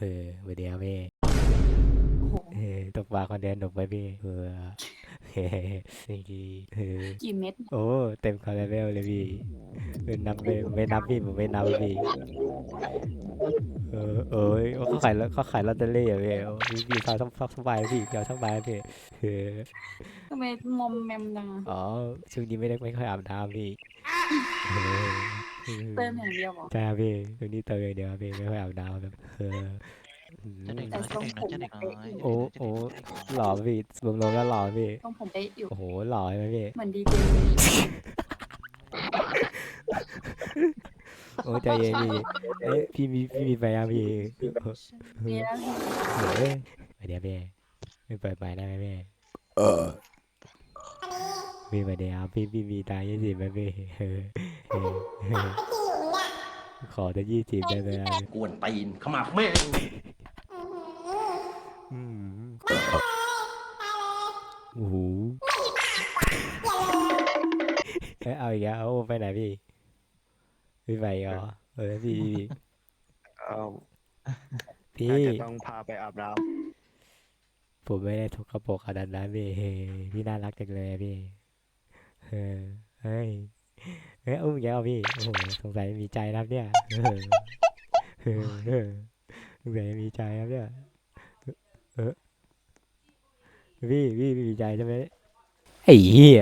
เออวันเดียวพี่โอ้โหเออตกปลาคนเดียวหนุกไปพี่เออเฮ้สิ่งดีเออกี่เม็ดโอ้เต็มคาราเบลเลยพี่เออนับไม่ไม่นับพี่ผมไม่นับพี่เออเอ้ยเขาขายแล้วเขาขายลอตเตอรี่อะพี่โอ้พี่พี่เขาต้องสบายพี่เกี่ยวสบายพี่เออทำไมมอมแมมจังอะอ๋อช่วงนี้ไม่ได้ไม่ค่อยอาบน้ำพี่ เออเติมอย่างเดียวเหรอใช่ครับพี่ช่วงนี้เติมอย่างเดียวครับพี่ไม่ค่อยอาบน้ำครับเอออืมจะเด็กน้อยจะเด็กน้อยจะเด็กน้อยโอ้โอ้หล่อพี่รวมๆแล้วหล่อพี่ ต้องผมได้อยู่ โอ้โหหล่อใช่ไหมพี่ เหมือนดีเจเลยโอ้ใจเย็นพี่เอ้ยพี่มีพี่มีไปอะพี่ดีแล้วพี่เฮ้ยไปเดี๋ยวพี่ไม่เปิดไมค์ได้ไหมพี่พี่ไปเดี๋ยวพี่พี่มีตังค์ยี่สิบไหมพี่ เออเออเออขอจะยี่สิบได้ไหมอะกวนตีนขมับแม่งอืมโอ้โหเอ้ยเอาอีกแล้วเอาไปไหนพี่พี่ไปอีกเหรอเออพี่พี่เอ่อพี่น่าจะต้องพาไปอาบน้ผมไม่ได้ทุกกระโปรงขนาดนั้นพี่เฮ้ยพี่น่ารักจังเลยอะพี่เออเฮ้ยเฮ้ยอุ้มแกเอาพี่ โอ้โห สงสัยมีใจนะครับเนี่ยเออเออสงสัยมีใจครับเนี่ย เออพี่พี่มีใจใช่ไหมไอ้เหี้ย